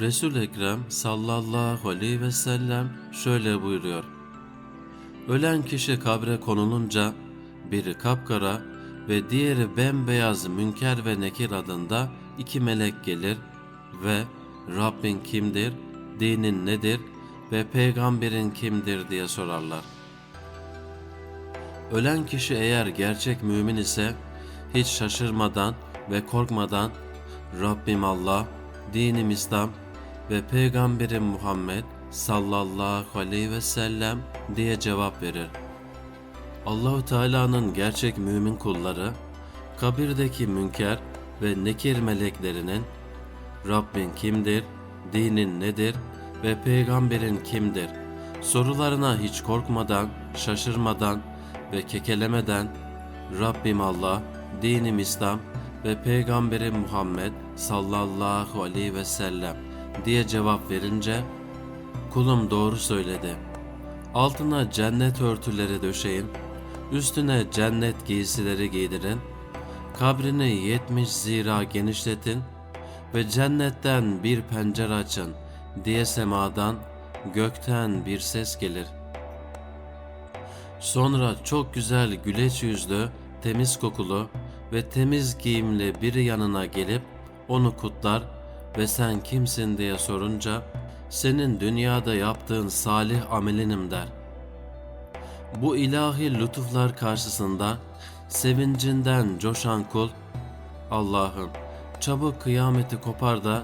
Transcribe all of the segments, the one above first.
Resul Ekrem sallallahu aleyhi ve sellem şöyle buyuruyor. Ölen kişi kabre konulunca biri kapkara ve diğeri bembeyaz Münker ve Nekir adında iki melek gelir ve Rabbin kimdir, dinin nedir ve peygamberin kimdir diye sorarlar. Ölen kişi eğer gerçek mümin ise hiç şaşırmadan ve korkmadan Rabbim Allah, dinim İslam ve peygamberim Muhammed sallallahu aleyhi ve sellem diye cevap verir. Allahu Teala'nın gerçek mümin kulları kabirdeki münker ve nekir meleklerinin Rabbin kimdir, dinin nedir ve peygamberin kimdir sorularına hiç korkmadan, şaşırmadan ve kekelemeden Rabbim Allah, dinim İslam ve peygamberim Muhammed sallallahu aleyhi ve sellem diye cevap verince kulum doğru söyledi. Altına cennet örtüleri döşeyin, üstüne cennet giysileri giydirin, kabrini yetmiş zira genişletin ve cennetten bir pencere açın diye semadan, gökten bir ses gelir. Sonra çok güzel güleç yüzlü, temiz kokulu ve temiz giyimli biri yanına gelip onu kutlar ve sen kimsin diye sorunca senin dünyada yaptığın salih amelinim der. Bu ilahi lütuflar karşısında sevincinden coşan kul Allah'ım çabuk kıyameti kopar da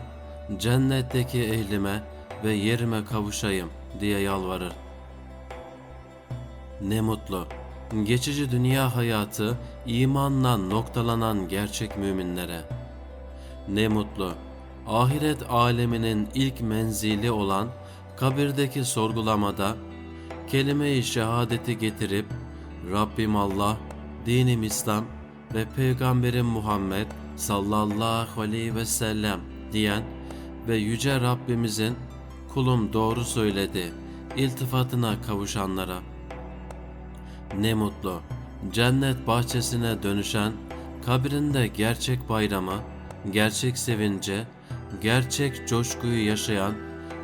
cennetteki ehlime ve yerime kavuşayım diye yalvarır. Ne mutlu. Geçici dünya hayatı imanla noktalanan gerçek müminlere. Ne mutlu. Ahiret aleminin ilk menzili olan kabirdeki sorgulamada kelime-i şehadeti getirip Rabbim Allah, dinim İslam ve Peygamberim Muhammed sallallahu aleyhi ve sellem diyen ve yüce Rabbimizin kulum doğru söyledi iltifatına kavuşanlara. Ne mutlu cennet bahçesine dönüşen kabrinde gerçek bayramı, gerçek sevince, gerçek coşkuyu yaşayan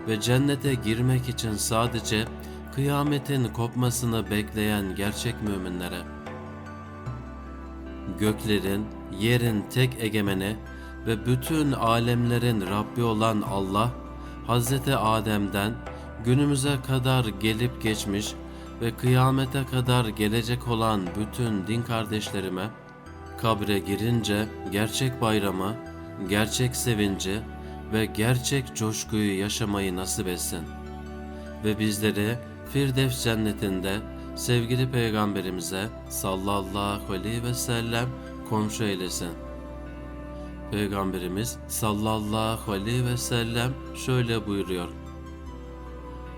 ve cennete girmek için sadece kıyametin kopmasını bekleyen gerçek müminlere. Göklerin, yerin tek egemeni ve bütün alemlerin Rabbi olan Allah, Hazreti Adem'den günümüze kadar gelip geçmiş ve kıyamete kadar gelecek olan bütün din kardeşlerime kabre girince gerçek bayramı, gerçek sevinci ve gerçek coşkuyu yaşamayı nasip etsin. Ve bizleri Firdevs cennetinde sevgili peygamberimize sallallahu aleyhi ve sellem komşu eylesin. Peygamberimiz sallallahu aleyhi ve sellem şöyle buyuruyor.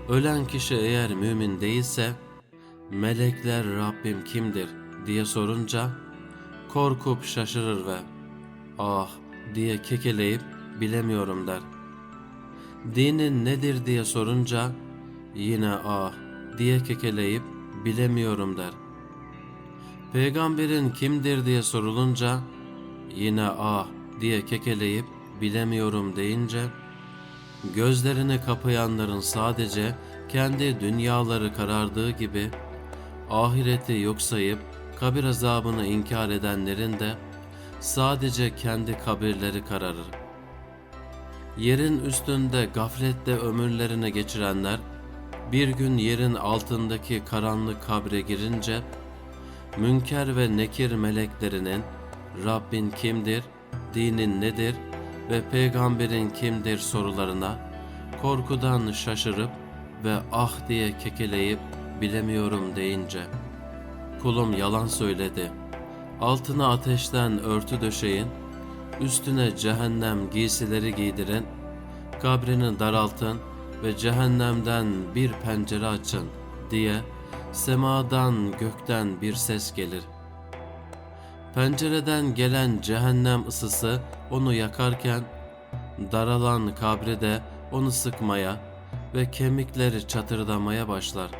Ölen kişi eğer mümin değilse melekler Rabbim kimdir diye sorunca korkup şaşırır ve ah diye kekeleyip bilemiyorum der. Dinin nedir diye sorunca yine ah diye kekeleyip bilemiyorum der. Peygamberin kimdir diye sorulunca yine ah diye kekeleyip bilemiyorum deyince gözlerini kapayanların sadece kendi dünyaları karardığı gibi ahireti yok sayıp kabir azabını inkar edenlerin de sadece kendi kabirleri kararır. Yerin üstünde gaflette ömürlerini geçirenler bir gün yerin altındaki karanlık kabre girince münker ve nekir meleklerinin Rabbin kimdir, dinin nedir ve peygamberin kimdir sorularına korkudan şaşırıp ve ah diye kekeleyip bilemiyorum deyince kulum yalan söyledi. Altına ateşten örtü döşeyin, üstüne cehennem giysileri giydirin, kabrini daraltın ve cehennemden bir pencere açın diye semadan gökten bir ses gelir. Pencereden gelen cehennem ısısı onu yakarken daralan kabri de onu sıkmaya ve kemikleri çatırdamaya başlar.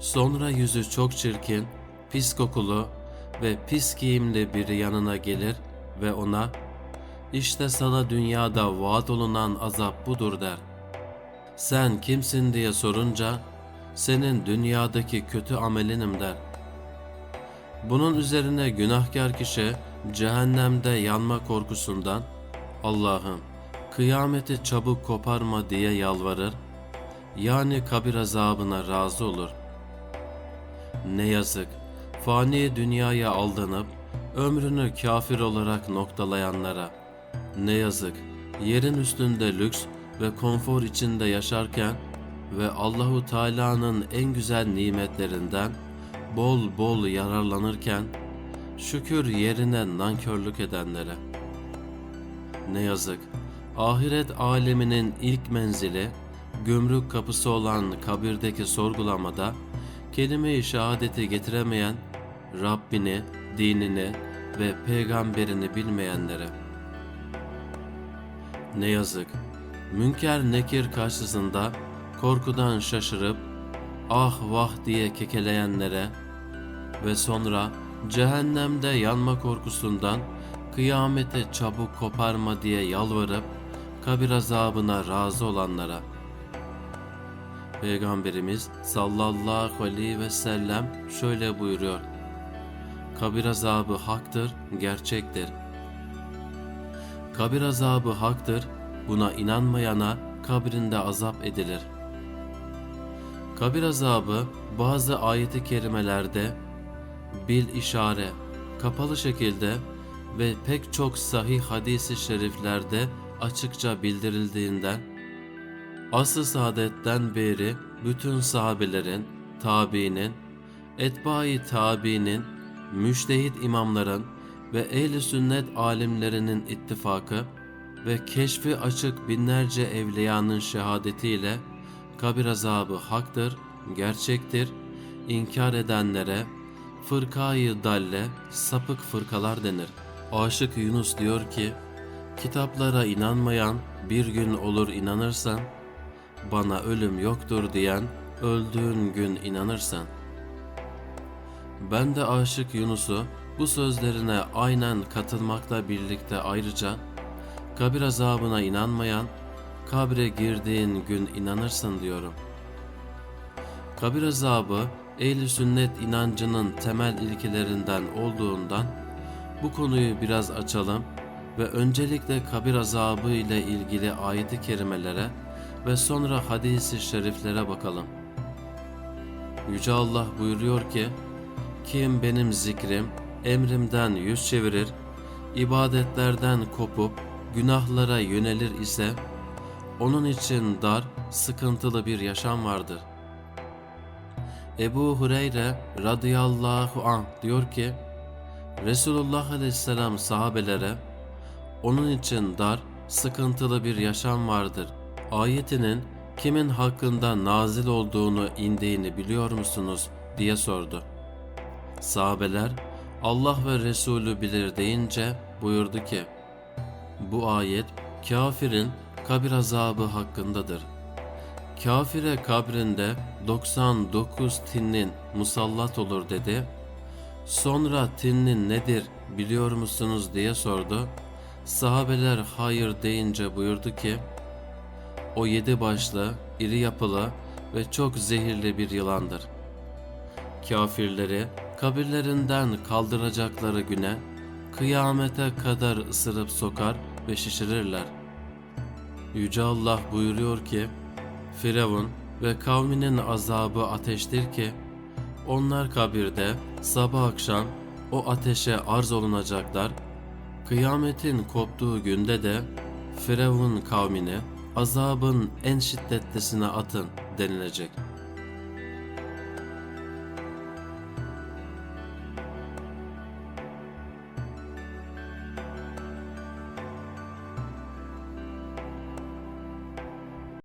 Sonra yüzü çok çirkin, pis kokulu ve pis giyimli biri yanına gelir ve ona işte sana dünyada vaat olunan azap budur der. Sen kimsin diye sorunca senin dünyadaki kötü amelinim der. Bunun üzerine günahkar kişi cehennemde yanma korkusundan Allah'ım kıyameti çabuk koparma diye yalvarır. Yani kabir azabına razı olur. Ne yazık fani dünyaya aldanıp ömrünü kafir olarak noktalayanlara. Ne yazık yerin üstünde lüks ve konfor içinde yaşarken ve Allahu Teala'nın en güzel nimetlerinden bol bol yararlanırken şükür yerine nankörlük edenlere. Ne yazık ahiret aleminin ilk menzili gümrük kapısı olan kabirdeki sorgulamada kelime-i şehadeti getiremeyen Rabbini, dinini ve peygamberini bilmeyenlere. Ne yazık münker nekir karşısında korkudan şaşırıp ah vah diye kekeleyenlere ve sonra cehennemde yanma korkusundan kıyamete çabuk koparma diye yalvarıp kabir azabına razı olanlara. Peygamberimiz sallallahu aleyhi ve sellem şöyle buyuruyor. Kabir azabı haktır, gerçektir. Kabir azabı haktır, buna inanmayana kabrinde azap edilir. Kabir azabı bazı ayeti kerimelerde bil işare, kapalı şekilde ve pek çok sahih hadisi şeriflerde açıkça bildirildiğinden asr-ı saadetten beri bütün sahabelerin, tabiinin, etbai tabiinin, müştehit imamların ve ehl sünnet alimlerinin ittifakı ve keşfi açık binlerce evliyanın şehadetiyle kabir azabı haktır, gerçektir, inkar edenlere fırkayı dalle, sapık fırkalar denir. Aşık Yunus diyor ki, kitaplara inanmayan bir gün olur inanırsan, bana ölüm yoktur diyen öldüğün gün inanırsan. Ben de aşık Yunus'u bu sözlerine aynen katılmakla birlikte ayrıca kabir azabına inanmayan kabre girdiğin gün inanırsın diyorum. Kabir azabı ehl sünnet inancının temel ilkelerinden olduğundan bu konuyu biraz açalım ve öncelikle kabir azabı ile ilgili ayeti kerimelere ve sonra hadisi şeriflere bakalım. Yüce Allah buyuruyor ki, kim benim zikrim, emrimden yüz çevirir, ibadetlerden kopup günahlara yönelir ise, onun için dar, sıkıntılı bir yaşam vardır. Ebu Hureyre radıyallahu anh diyor ki, Resulullah aleyhisselam sahabelere, onun için dar, sıkıntılı bir yaşam vardır. Ayetinin kimin hakkında nazil olduğunu indiğini biliyor musunuz diye sordu. Sahabeler Allah ve Resulü bilir deyince buyurdu ki bu ayet kafirin kabir azabı hakkındadır. Kafire kabrinde 99 tinnin musallat olur dedi. Sonra tinnin nedir biliyor musunuz diye sordu. Sahabeler hayır deyince buyurdu ki o yedi başlı, iri yapılı ve çok zehirli bir yılandır. Kafirleri kabirlerinden kaldıracakları güne kıyamete kadar ısırıp sokar ve şişirirler. Yüce Allah buyuruyor ki, Firavun ve kavminin azabı ateştir ki, onlar kabirde sabah akşam o ateşe arz olunacaklar. Kıyametin koptuğu günde de Firavun kavmini azabın en şiddetlisine atın denilecek.''